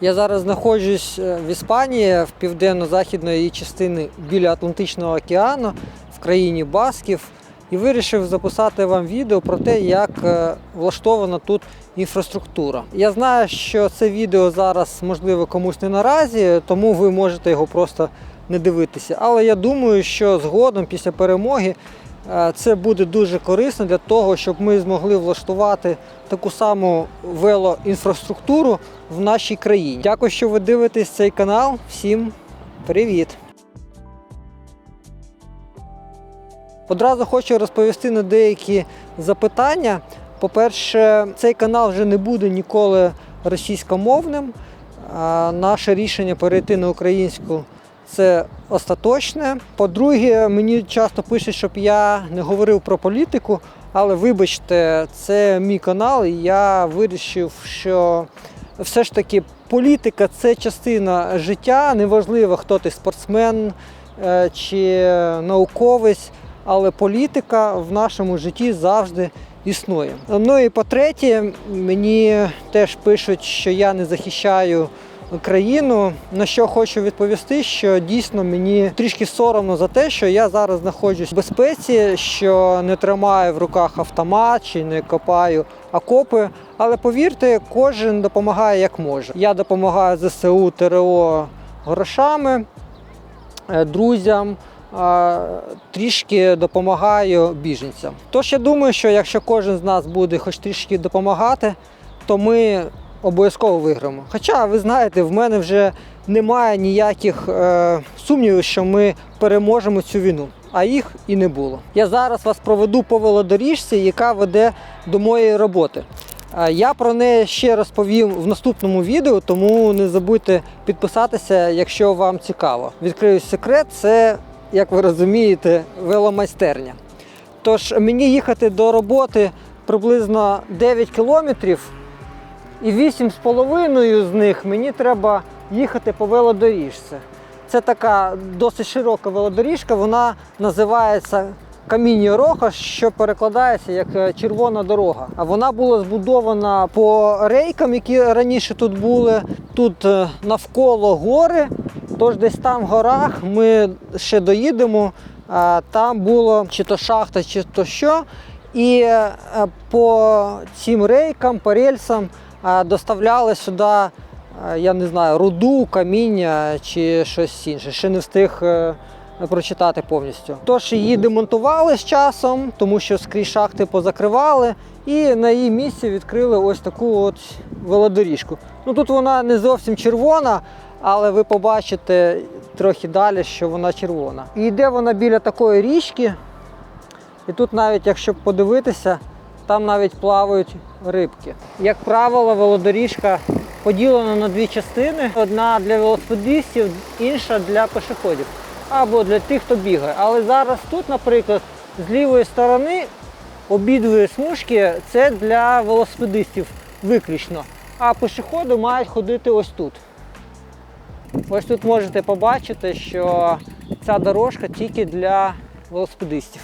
Я зараз знаходжусь е, в Іспанії, в південно-західної частини біля Атлантичного океану, в країні Басків, і вирішив записати вам відео про те, як е, влаштована тут інфраструктура. Я знаю, що це відео зараз можливо комусь не наразі, тому ви можете його просто не дивитися. Але я думаю, що згодом, після перемоги, це буде дуже корисно для того, щоб ми змогли влаштувати таку саму велоінфраструктуру в нашій країні. Дякую, що ви дивитесь цей канал. Всім привіт! Одразу хочу розповісти на деякі запитання. По-перше, цей канал вже не буде ніколи російськомовним. Наше рішення перейти на українську це остаточне. По-друге, мені часто пишуть, щоб я не говорив про політику, але вибачте, це мій канал, і я вирішив, що все ж таки політика це частина життя. Неважливо, хто ти спортсмен е, чи науковець, але політика в нашому житті завжди існує. Ну і по-третє, мені теж пишуть, що я не захищаю країну. На що хочу відповісти, що дійсно мені трішки соромно за те, що я зараз знаходжусь в безпеці, що не тримаю в руках автомат чи не копаю окопи. Але повірте, кожен допомагає як може. Я допомагаю ЗСУ ТРО грошами, е, друзям. Трішки допомагаю біженцям. Тож я думаю, що якщо кожен з нас буде хоч трішки допомагати, то ми обов'язково виграємо. Хоча, ви знаєте, в мене вже немає ніяких е, сумнівів, що ми переможемо цю війну, а їх і не було. Я зараз вас проведу по велодоріжці, яка веде до моєї роботи. Е, Я про неї ще розповім в наступному відео, тому не забудьте підписатися, якщо вам цікаво. Відкрию секрет, це, як ви розумієте, веломайстерня. Тож мені їхати до роботи приблизно 9 кілометрів, і 8,5 з них мені треба їхати по велодоріжці. Це така досить широка велодоріжка, вона називається Каміньо Роха, що перекладається як е, червона дорога. А вона була збудована по рейкам, які раніше тут були. Тут е, навколо гори, тож десь там в горах ми ще доїдемо. Там було чи то шахта, чи то що. І е, по цим рейкам, по рельсам доставляли сюди, е, я не знаю, руду, каміння чи щось інше. Ще не встиг е, прочитати повністю. Тож її демонтували з часом, тому що скрізь шахти позакривали, і на її місці відкрили ось таку от велодоріжку. Ну тут вона не зовсім червона, але ви побачите трохи далі, що вона червона. І йде вона біля такої річки. І тут навіть, якщо подивитися, там навіть плавають рибки. Як правило, велодоріжка поділена на дві частини: одна для велосипедистів, інша для пішоходів або для тих, хто бігає. Але зараз тут, наприклад, з лівої сторони обидві смужки це для велосипедистів виключно. А пішоходи мають ходити ось тут. Ось тут можете побачити, що ця дорожка тільки для велосипедистів.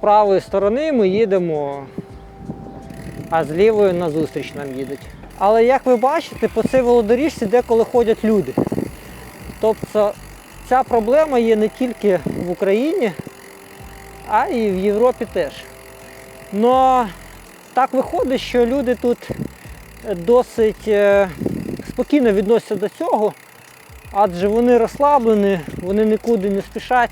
Правої сторони ми їдемо, а з лівої назустріч нам їдуть. Але як ви бачите, по цій велодоріжці деколи ходять люди. Тобто ця проблема є не тільки в Україні, а і в Європі теж. Но так виходить, що люди тут досить е, спокійно відносяться до цього, адже вони розслаблені, вони нікуди не спішать,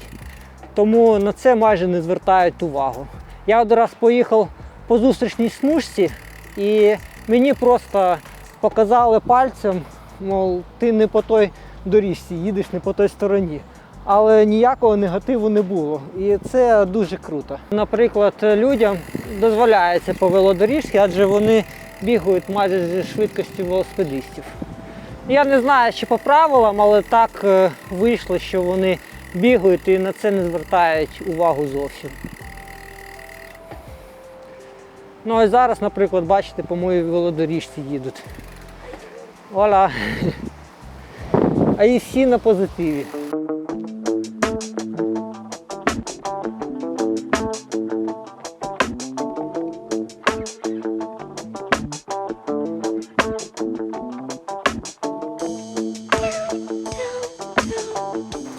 тому на це майже не звертають увагу. Я один раз поїхав по зустрічній смужці і мені просто показали пальцем, мов ти не по той доріжці, їдеш не по той стороні. Але ніякого негативу не було. І це дуже круто. Наприклад, людям дозволяється по велодоріжці, адже вони бігають майже зі швидкістю велосипедистів. Я не знаю, чи по правилам, але так е, вийшло, що вони бігають і на це не звертають увагу зовсім. Ну а зараз, наприклад, бачите, по моїй велодоріжці їдуть. Оля. А і всі на позитиві.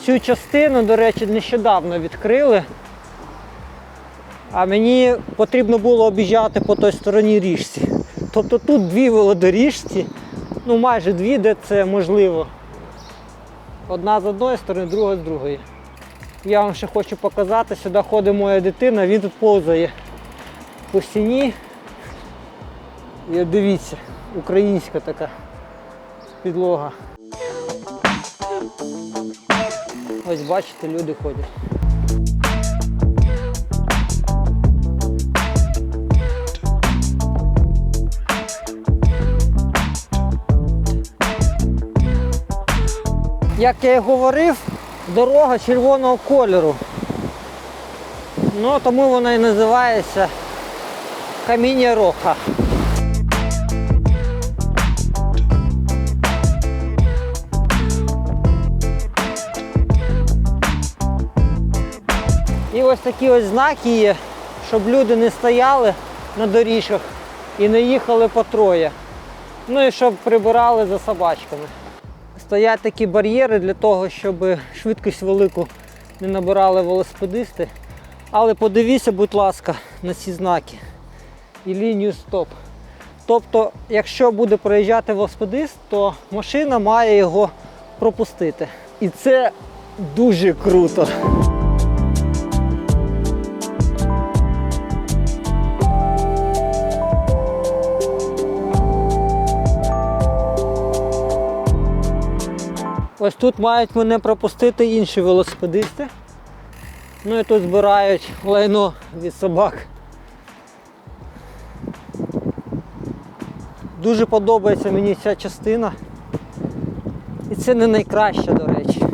Цю частину, до речі, нещодавно відкрили. А мені потрібно було об'їжджати по той стороні річці. Тобто тут дві велодоріжці, ну майже дві, де це можливо. Одна з одної сторони, друга з другої. Я вам ще хочу показати, сюди ходить моя дитина, він тут повзає по стіні. І дивіться, українська така підлога. Ось бачите, люди ходять. Як я і говорив, дорога червоного кольору. Ну, тому вона і називається Каміння Роха. Ось такі ось знаки є, щоб люди не стояли на доріжках і не їхали по троє. Ну і щоб прибирали за собачками. Стоять такі бар'єри для того, щоб швидкість велику не набирали велосипедисти. Але подивіться, будь ласка, на ці знаки і лінію стоп. Тобто, якщо буде проїжджати велосипедист, то машина має його пропустити. І це дуже круто. Ось тут мають мене пропустити інші велосипедисти. Ну і тут збирають лайно від собак. Дуже подобається мені ця частина. І це не найкраще, до речі.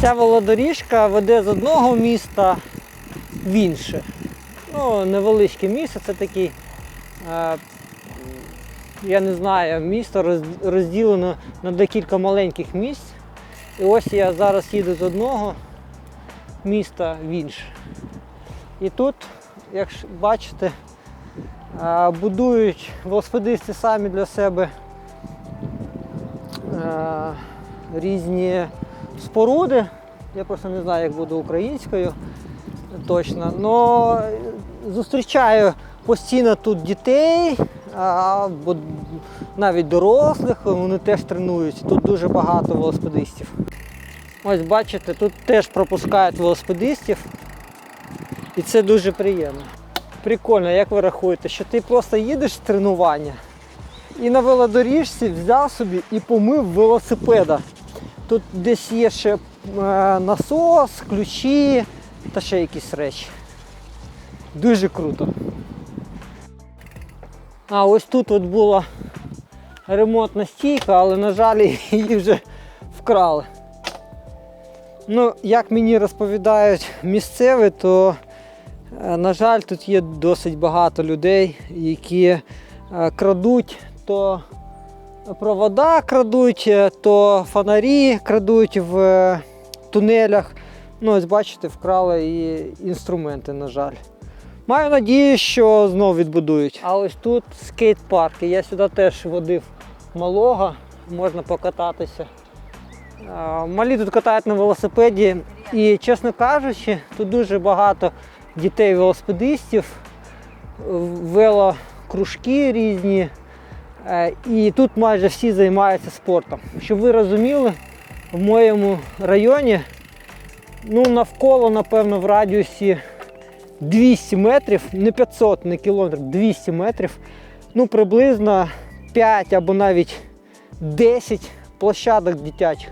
Ця велодоріжка веде з одного міста в інше. Ну, невеличке місто, це такий, е, я не знаю, місто розділено на декілька маленьких місць. І ось я зараз їду з одного міста в інше. І тут, як бачите, е, будують велосипедисти самі для себе е, різні споруди. Я просто не знаю, як буде українською точно. Но зустрічаю постійно тут дітей, а, бо навіть дорослих, вони теж тренуються. Тут дуже багато велосипедистів. Ось бачите, тут теж пропускають велосипедистів. І це дуже приємно. Прикольно, як ви рахуєте, що ти просто їдеш з тренування і на велодоріжці взяв собі і помив велосипеда. Тут десь є ще е, насос, ключі та ще якісь речі. Дуже круто. А ось тут от була ремонтна стійка, але, на жаль, її вже вкрали. Ну, як мені розповідають місцеві, то, е, на жаль, тут є досить багато людей, які е, крадуть то провода крадуть, е, то фонарі крадуть в тунелях. Ну, ось бачите, вкрали і інструменти, на жаль. Маю надію, що знов відбудують. А ось тут скейт-парк. Я сюди теж водив малого, можна покататися. Малі тут катають на велосипеді. І, чесно кажучи, тут дуже багато дітей-велосипедистів, велокружки різні. Е, І тут майже всі займаються спортом. Щоб ви розуміли, в моєму районі ну, навколо, напевно, в радіусі 200 метрів, не 500, не кілометрів, 200 метрів, ну приблизно 5 або навіть 10 площадок дитячих.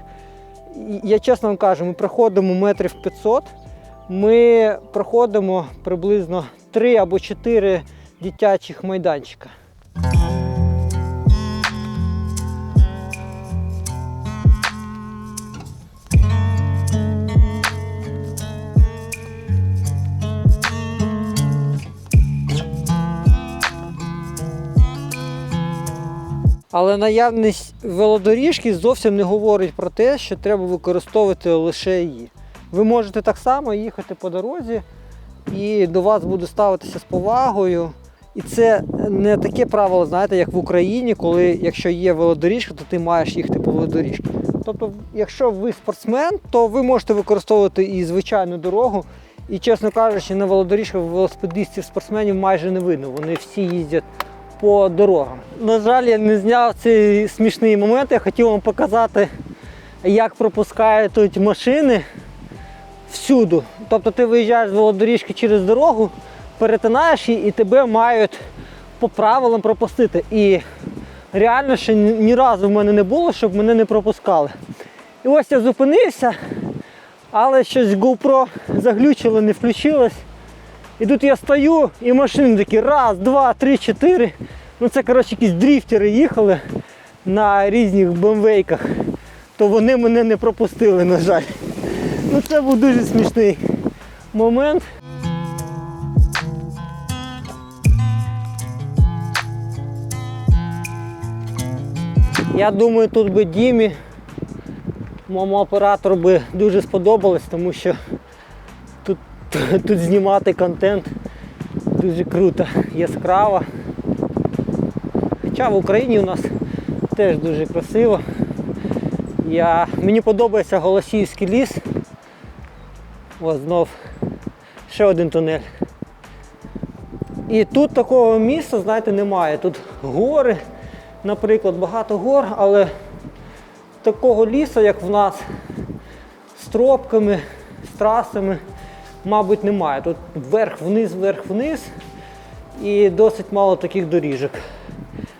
Я чесно вам кажу, ми проходимо метрів 500, ми проходимо приблизно 3 або 4 дитячих майданчика. Але наявність велодоріжки зовсім не говорить про те, що треба використовувати лише її. Ви можете так само їхати по дорозі і до вас буду ставитися з повагою. І це не таке правило, знаєте, як в Україні, коли якщо є велодоріжка, то ти маєш їхати по велодоріжці. Тобто, якщо ви спортсмен, то ви можете використовувати і звичайну дорогу. І, чесно кажучи, на велодоріжках велосипедистів, спортсменів майже не видно. Вони всі їздять по дорогам. На жаль, я не зняв цей смішний момент. Я хотів вам показати, як пропускають тут машини всюди. Тобто ти виїжджаєш з велодоріжки через дорогу, перетинаєш її і тебе мають по правилам пропустити. І реально ще ні разу в мене не було, щоб мене не пропускали. І ось я зупинився, але щось GoPro заглючило, не включилось. І тут я стою, і машини такі раз, два, три, чотири. Ну це коротше якісь дріфтери їхали на різних бмвейках. То вони мене не пропустили, на жаль. Ну це був дуже смішний момент. Я думаю, тут би Дімі, моєму оператору би дуже сподобалось, тому що тут, знімати контент дуже круто, яскраво. Хоча в Україні у нас теж дуже красиво. Я, мені подобається Голосіївський ліс. Ось знов ще один тунель. І тут такого місця, знаєте, немає. Тут гори, наприклад, багато гор, але такого лісу, як в нас, з тропками, з трасами, мабуть, немає. Тут вверх-вниз, вверх-вниз і досить мало таких доріжок.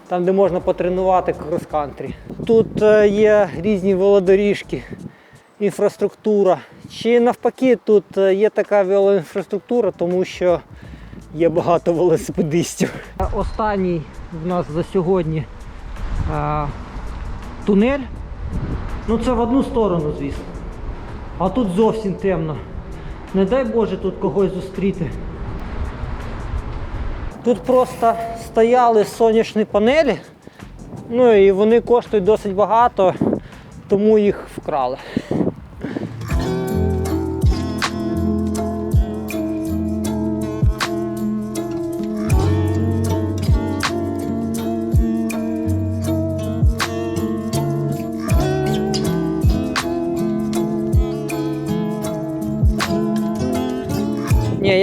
Там, де можна потренувати крос-кантрі. Тут е, є різні велодоріжки, інфраструктура. Чи навпаки, тут е, є така велоінфраструктура, тому що є багато велосипедистів. Останній в нас за сьогодні е, тунель. Ну це в одну сторону, звісно. А тут зовсім темно. Не дай Боже тут когось зустріти. Тут просто стояли сонячні панелі, ну і вони коштують досить багато, тому їх вкрали.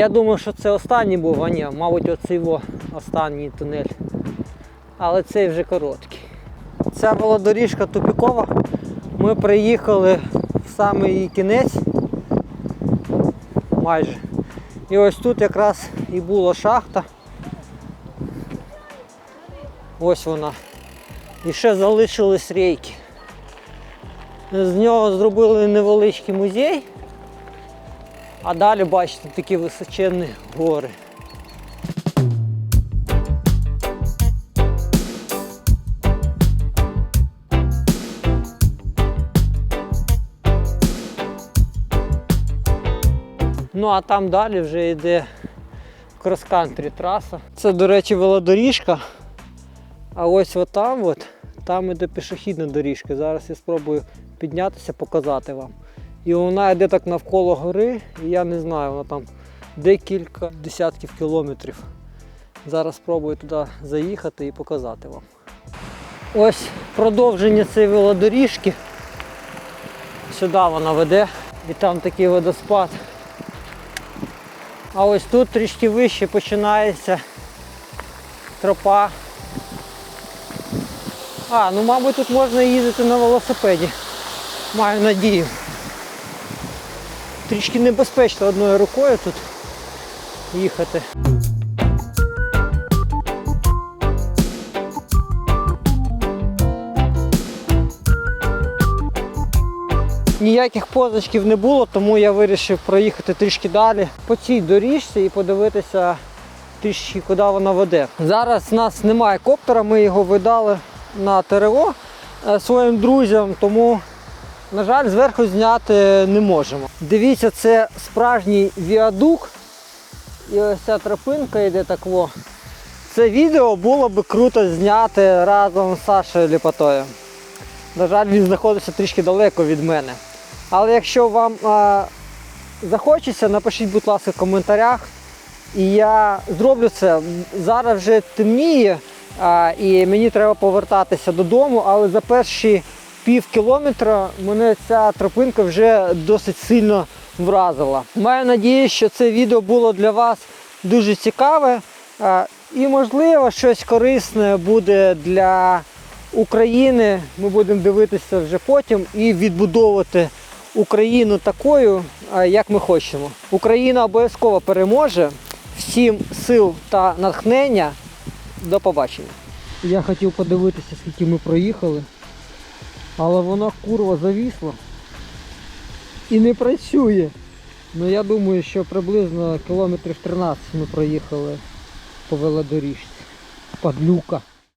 Я думав, що це останній був, а ні, мабуть, оцей во останній тунель. Але цей вже короткий. Ця була доріжка тупікова. Ми приїхали в самий її кінець. Майже. І ось тут якраз і була шахта. Ось вона. І ще залишились рейки. З нього зробили невеличкий музей. А далі бачите такі височенні гори. Ну а там далі вже йде крос-кантрі траса. Це, до речі, велодоріжка. А ось отам от, там іде пішохідна доріжка. Зараз я спробую піднятися, показати вам. І вона йде так навколо гори, і я не знаю, вона там декілька десятків кілометрів. Зараз спробую туди заїхати і показати вам. Ось продовження цієї велодоріжки. Сюди вона веде і там такий водоспад. А ось тут трішки вище починається тропа. А, ну мабуть тут можна їздити на велосипеді. Маю надію. Трішки небезпечно одною рукою тут їхати. Ніяких позначків не було, тому я вирішив проїхати трішки далі по цій доріжці і подивитися трішки, куди вона веде. Зараз у нас немає коптера, ми його видали на ТРО е, своїм друзям, тому на жаль, зверху зняти не можемо. Дивіться, це справжній віадук. І ось ця тропинка йде так во. Це відео було би круто зняти разом з Сашою Ліпотою. На жаль, він знаходиться трішки далеко від мене. Але якщо вам а, захочеться, напишіть, будь ласка, в коментарях. І я зроблю це. Зараз вже темніє, а, і мені треба повертатися додому, але за перші пів кілометра мене ця тропинка вже досить сильно вразила. Маю надію, що це відео було для вас дуже цікаве. І, можливо, щось корисне буде для України. Ми будемо дивитися вже потім і відбудовувати Україну такою, як ми хочемо. Україна обов'язково переможе. Всім сил та натхнення. До побачення. Я хотів подивитися, скільки ми проїхали, але вона курва завісла і не працює. Ну я думаю, що приблизно кілометрів 13 ми проїхали по велодоріжці. Падлюка.